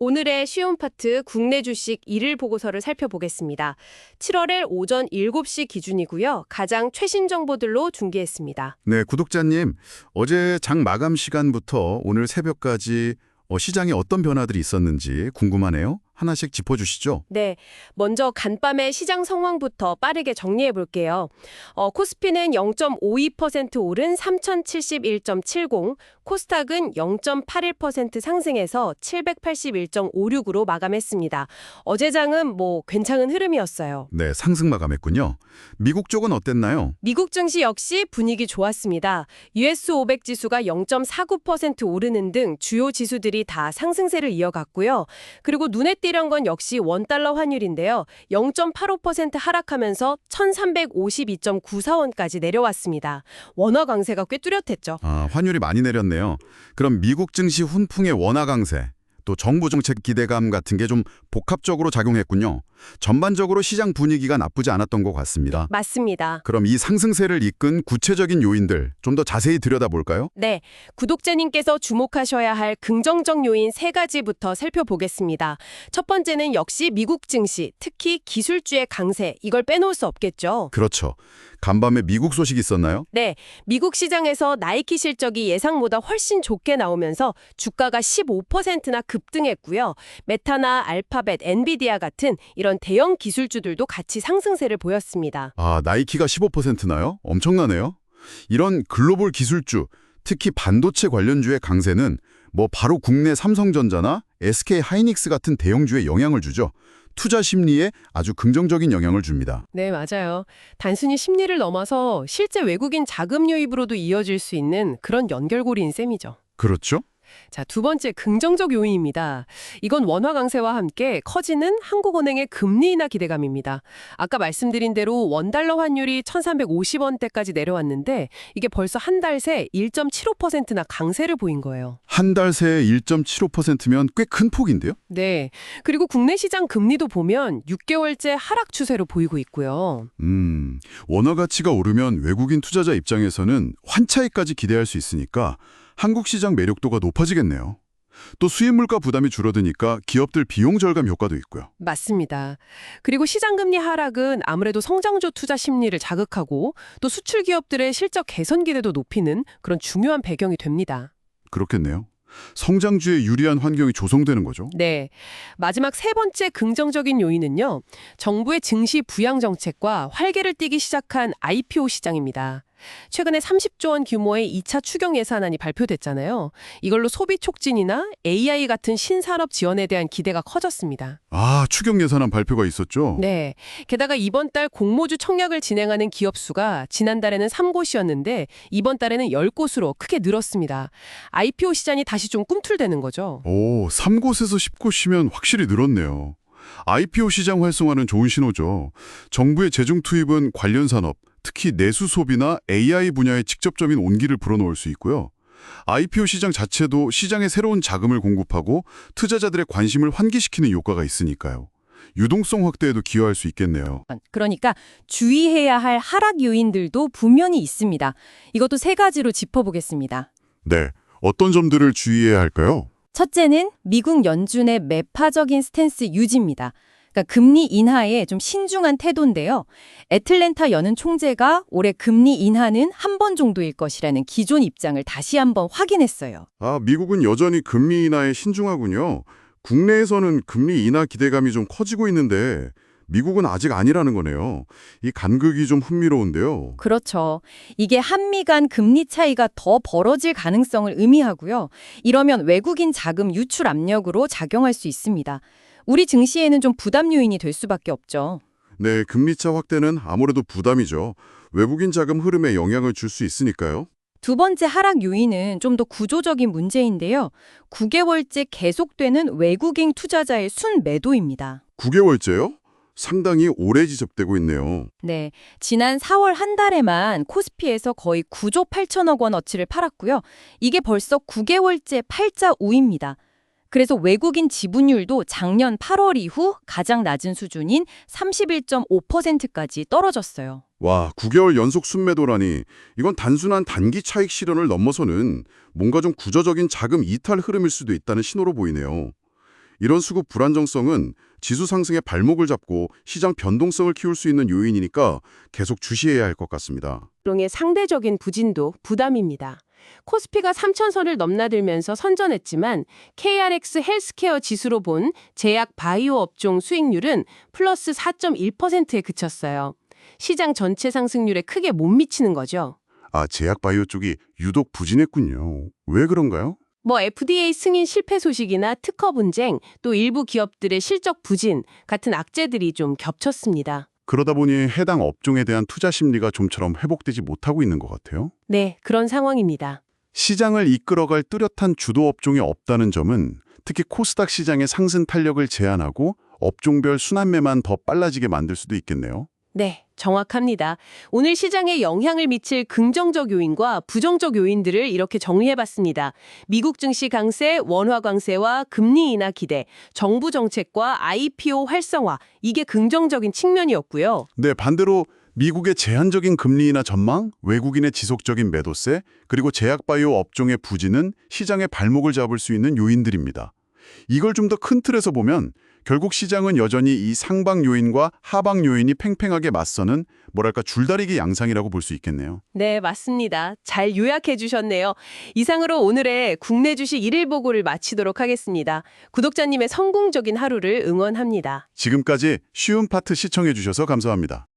오늘의 쉬운 파트 국내 주식 일일 보고서를 살펴보겠습니다. 7월의 오전 7시 기준이고요. 가장 최신 정보들로 중계했습니다. 네, 구독자님. 어제 장 마감 시간부터 오늘 새벽까지 어, 시장에 어떤 변화들이 있었는지 궁금하네요. 하나씩 짚어주시죠. 네, 먼저 간밤의 시장 상황부터 빠르게 정리해 볼게요. 어, 코스피는 0.52% 오른 3071.70, 코스닥은 0.81% 상승해서 781.56으로 마감했습니다. 어제 장은 뭐 괜찮은 흐름이었어요. 네, 상승 마감했군요. 미국 쪽은 어땠나요? 미국 증시 역시 분위기 좋았습니다. US 500 지수가 0.49% 오르는 등 주요 지수들이 다 상승세를 이어갔고요. 그리고 눈에 띄 던건 역시 원달러 환율인데요. 0.85% 하락하면서 1352.94원까지 내려왔습니다. 원화 강세가 꽤 뚜렷했죠. 아, 환율이 많이 내렸네요. 그럼 미국 증시 훈풍의 원화 강세, 또 정부 정책 기대감 같은 게 좀 복합적으로 작용했군요. 전반적으로 시장 분위기가 나쁘지 않았던 것 같습니다. 맞습니다. 그럼 이 상승세를 이끈 구체적인 요인들 좀 더 자세히 들여다볼까요? 네, 구독자님께서 주목하셔야 할 긍정적 요인 세 가지부터 살펴보겠습니다. 첫 번째는 역시 미국 증시, 특히 기술주의 강세, 이걸 빼놓을 수 없겠죠. 그렇죠. 간밤에 미국 소식이 있었나요? 네, 미국 시장에서 나이키 실적이 예상보다 훨씬 좋게 나오면서 주가가 15%나 급등했고요. 메타나 알파벳, 엔비디아 같은 이런 대형 기술주들도 같이 상승세를 보였습니다. 아, 나이키가 15%나요? 엄청나네요. 이런 글로벌 기술주, 특히 반도체 관련주의 강세는 뭐 바로 국내 삼성전자나 SK 하이닉스 같은 대형주에 영향을 주죠. 투자 심리에 아주 긍정적인 영향을 줍니다. 네, 맞아요. 단순히 심리를 넘어서 실제 외국인 자금 유입으로도 이어질 수 있는 그런 연결고리인 셈이죠. 그렇죠? 자, 두 번째 긍정적 요인입니다. 이건 원화 강세와 함께 커지는 한국은행의 금리 인하 기대감입니다. 아까 말씀드린 대로 원달러 환율이 1350원대까지 내려왔는데 이게 벌써 한 달 새 1.75%나 강세를 보인 거예요. 한 달 새에 1.75%면 꽤 큰 폭인데요? 네. 그리고 국내 시장 금리도 보면 6개월째 하락 추세로 보이고 있고요. 음, 원화 가치가 오르면 외국인 투자자 입장에서는 환차익까지 기대할 수 있으니까 한국 시장 매력도가 높아지겠네요. 또 수입 물가 부담이 줄어드니까 기업들 비용 절감 효과도 있고요. 맞습니다. 그리고 시장 금리 하락은 아무래도 성장주 투자 심리를 자극하고 또 수출 기업들의 실적 개선 기대도 높이는 그런 중요한 배경이 됩니다. 그렇겠네요. 성장주에 유리한 환경이 조성되는 거죠. 네. 마지막 세 번째 긍정적인 요인은요. 정부의 증시 부양 정책과 활개를 띠기 시작한 IPO 시장입니다. 최근에 30조 원 규모의 2차 추경 예산안이 발표됐잖아요. 이걸로 소비 촉진이나 AI 같은 신산업 지원에 대한 기대가 커졌습니다. 아, 추경 예산안 발표가 있었죠? 네. 게다가 이번 달 공모주 청약을 진행하는 기업 수가 지난달에는 3곳이었는데 이번 달에는 10곳으로 크게 늘었습니다. IPO 시장이 다시 좀 꿈틀대는 거죠. 오, 3곳에서 10곳이면 확실히 늘었네요. IPO 시장 활성화는 좋은 신호죠. 정부의 재정 투입은 관련 산업, 특히 내수 소비나 AI 분야에 직접적인 온기를 불어넣을 수 있고요. IPO 시장 자체도 시장에 새로운 자금을 공급하고 투자자들의 관심을 환기시키는 효과가 있으니까요. 유동성 확대에도 기여할 수 있겠네요. 그러니까 주의해야 할 하락 요인들도 분명히 있습니다. 이것도 세 가지로 짚어보겠습니다. 네, 어떤 점들을 주의해야 할까요? 첫째는 미국 연준의 매파적인 스탠스 유지입니다. 그러니까 금리 인하에 좀 신중한 태도인데요. 애틀랜타 연은 총재가 올해 금리 인하는 한 번 정도일 것이라는 기존 입장을 다시 한번 확인했어요. 아, 미국은 여전히 금리 인하에 신중하군요. 국내에서는 금리 인하 기대감이 좀 커지고 있는데 미국은 아직 아니라는 거네요. 이 간극이 좀 흥미로운데요. 그렇죠. 이게 한미 간 금리 차이가 더 벌어질 가능성을 의미하고요. 이러면 외국인 자금 유출 압력으로 작용할 수 있습니다. 우리 증시에는 좀 부담 요인이 될 수밖에 없죠. 네, 금리차 확대는 아무래도 부담이죠. 외국인 자금 흐름에 영향을 줄 수 있으니까요. 두 번째 하락 요인은 좀 더 구조적인 문제인데요. 9개월째 계속되는 외국인 투자자의 순매도입니다. 9개월째요? 상당히 오래 지속되고 있네요. 네, 지난 4월 한 달에만 코스피에서 거의 9조 8천억 원어치를 팔았고요. 이게 벌써 9개월째 팔자 우입니다. 그래서 외국인 지분율도 작년 8월 이후 가장 낮은 수준인 31.5%까지 떨어졌어요. 와, 9개월 연속 순매도라니 이건 단순한 단기 차익 실현을 넘어서는 뭔가 좀 구조적인 자금 이탈 흐름일 수도 있다는 신호로 보이네요. 이런 수급 불안정성은 지수 상승의 발목을 잡고 시장 변동성을 키울 수 있는 요인이니까 계속 주시해야 할 것 같습니다. 의 상대적인 부진도 부담입니다. 코스피가 3천선을 넘나들면서 선전했지만 KRX 헬스케어 지수로 본 제약 바이오 업종 수익률은 플러스 4.1%에 그쳤어요. 시장 전체 상승률에 크게 못 미치는 거죠. 아, 제약 바이오 쪽이 유독 부진했군요. 왜 그런가요? 뭐 FDA 승인 실패 소식이나 특허 분쟁, 또 일부 기업들의 실적 부진 같은 악재들이 좀 겹쳤습니다. 그러다 보니 해당 업종에 대한 투자 심리가 좀처럼 회복되지 못하고 있는 것 같아요. 네, 그런 상황입니다. 시장을 이끌어갈 뚜렷한 주도 업종이 없다는 점은 특히 코스닥 시장의 상승 탄력을 제한하고 업종별 순환매만 더 빨라지게 만들 수도 있겠네요. 네, 정확합니다. 오늘 시장에 영향을 미칠 긍정적 요인과 부정적 요인들을 이렇게 정리해봤습니다. 미국 증시 강세, 원화 강세와 금리 인하 기대, 정부 정책과 IPO 활성화, 이게 긍정적인 측면이었고요. 네, 반대로 미국의 제한적인 금리 인하 전망, 외국인의 지속적인 매도세, 그리고 제약바이오 업종의 부진은 시장의 발목을 잡을 수 있는 요인들입니다. 이걸 좀 더 큰 틀에서 보면 결국 시장은 여전히 이 상방 요인과 하방 요인이 팽팽하게 맞서는 뭐랄까 줄다리기 양상이라고 볼 수 있겠네요. 네, 맞습니다. 잘 요약해 주셨네요. 이상으로 오늘의 국내 주식 일일 보고를 마치도록 하겠습니다. 구독자님의 성공적인 하루를 응원합니다. 지금까지 쉬운 파트 시청해 주셔서 감사합니다.